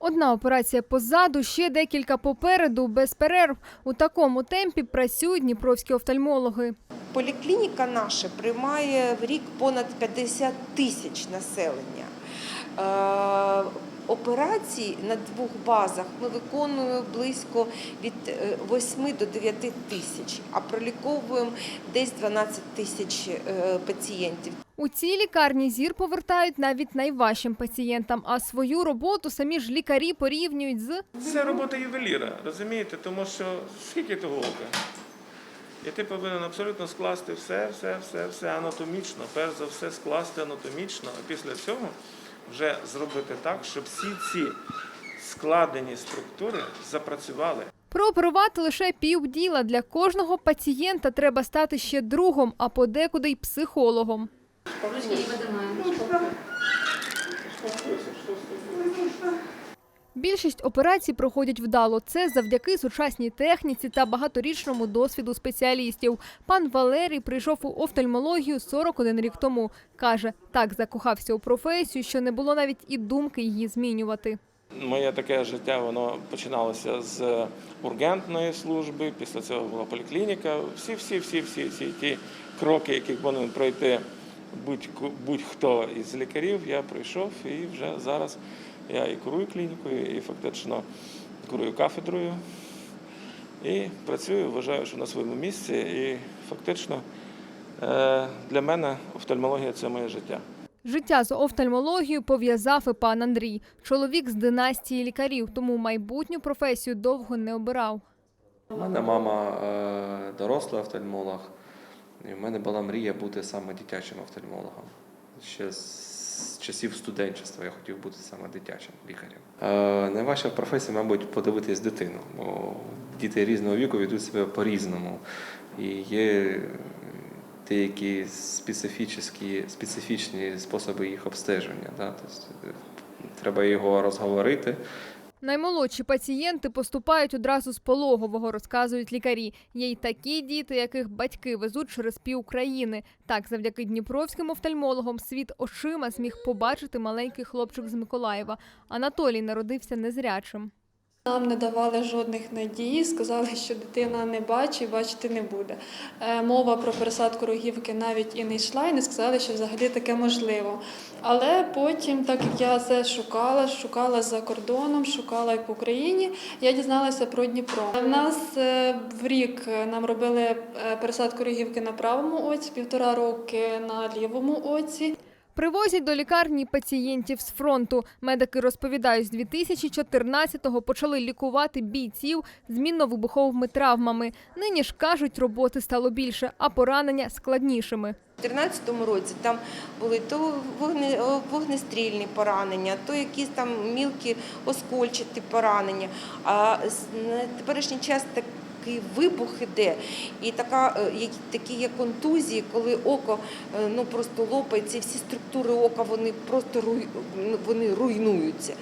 Одна операція позаду, ще декілька попереду, без перерв. У такому темпі працюють дніпровські офтальмологи. Поліклініка наша приймає в рік понад 50 тисяч населення. Е, Операцій на двох базах ми виконуємо близько від е, 8 до 9 тисяч, а проліковуємо десь 12 тисяч е, пацієнтів. У цій лікарні зір повертають навіть найважчим пацієнтам, а свою роботу самі ж лікарі порівнюють з Це робота ювеліра, розумієте? Тому що скільки того ока? І ти повинен абсолютно скласти все, все, все, все анатомічно, перш за все скласти анатомічно, а після цього вже зробити так, щоб всі ці складені структури запрацювали. Прооперувати лише півділа. Для кожного пацієнта треба стати ще другом, а подекуди й психологом. Ручки не видимаємо. Більшість операцій проходять вдало. Це завдяки сучасній техніці та багаторічному досвіду спеціалістів. Пан Валерій прийшов у офтальмологію 41 рік тому. Каже, так закохався у професію, що не було навіть і думки її змінювати. Моє таке життя воно починалося з ургентної служби, після цього була поліклініка. Всі, всі, всі, всі, всі ті кроки, які повинен пройти будь- будь-хто із лікарів, я пройшов і вже зараз я і керую клінікою, і фактично керую кафедрою. І працюю, вважаю, що на своєму місці. І фактично е, для мене офтальмологія це моє життя. Життя з офтальмологією пов'язав і пан Андрій. Чоловік з династії лікарів, тому майбутню професію довго не обирав. У мене мама е, дорослий офтальмолог, і в мене була мрія бути саме дитячим офтальмологом. Ще з часів студенчества я хотів бути саме дитячим лікарем. Е, найважча професія, мабуть, подивитись дитину, бо діти різного віку ведуть себе по-різному. І є деякі специфічні, специфічні способи їх обстеження. Да? Тобто, е, треба його розговорити. Наймолодші пацієнти поступають одразу з пологового, розказують лікарі. Є й такі діти, яких батьки везуть через пів країни. Так, завдяки дніпровським офтальмологам світ очима зміг побачити маленький хлопчик з Миколаєва. Анатолій народився незрячим. Нам не давали жодних надій, сказали, що дитина не бачить, бачити не буде. Е, Мова про пересадку рогівки навіть і не йшла, і не сказали, що взагалі таке можливо. Але потім, так як я це шукала, шукала за кордоном, шукала і по Україні, я дізналася про Дніпро. В нас е, в рік нам робили е, пересадку рогівки на правому оці, півтора роки на лівому оці. Привозять до лікарні пацієнтів з фронту. Медики розповідають, з 2014-го почали лікувати бійців з мінно-вибуховими травмами. Нині ж кажуть, роботи стало більше, а поранення складнішими. У 2014 році там були то вогне, вогнестрільні поранення, то якісь там мілкі оскольчаті поранення. А на теперішній час такий вибух іде, і така, е, такі є контузії, коли око е, ну, просто лопається, всі структури ока вони просто вони руйнуються.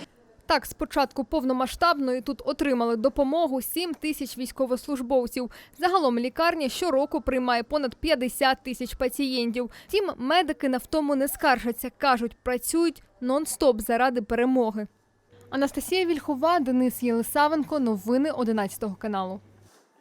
Так, спочатку повномасштабної тут отримали допомогу 7 тисяч військовослужбовців. Загалом лікарня щороку приймає понад 50 тисяч пацієнтів. Втім, медики на втому не скаржаться. Кажуть, працюють нон-стоп заради перемоги. Анастасія Вільхова, Денис Єлисавенко. Новини 11 каналу.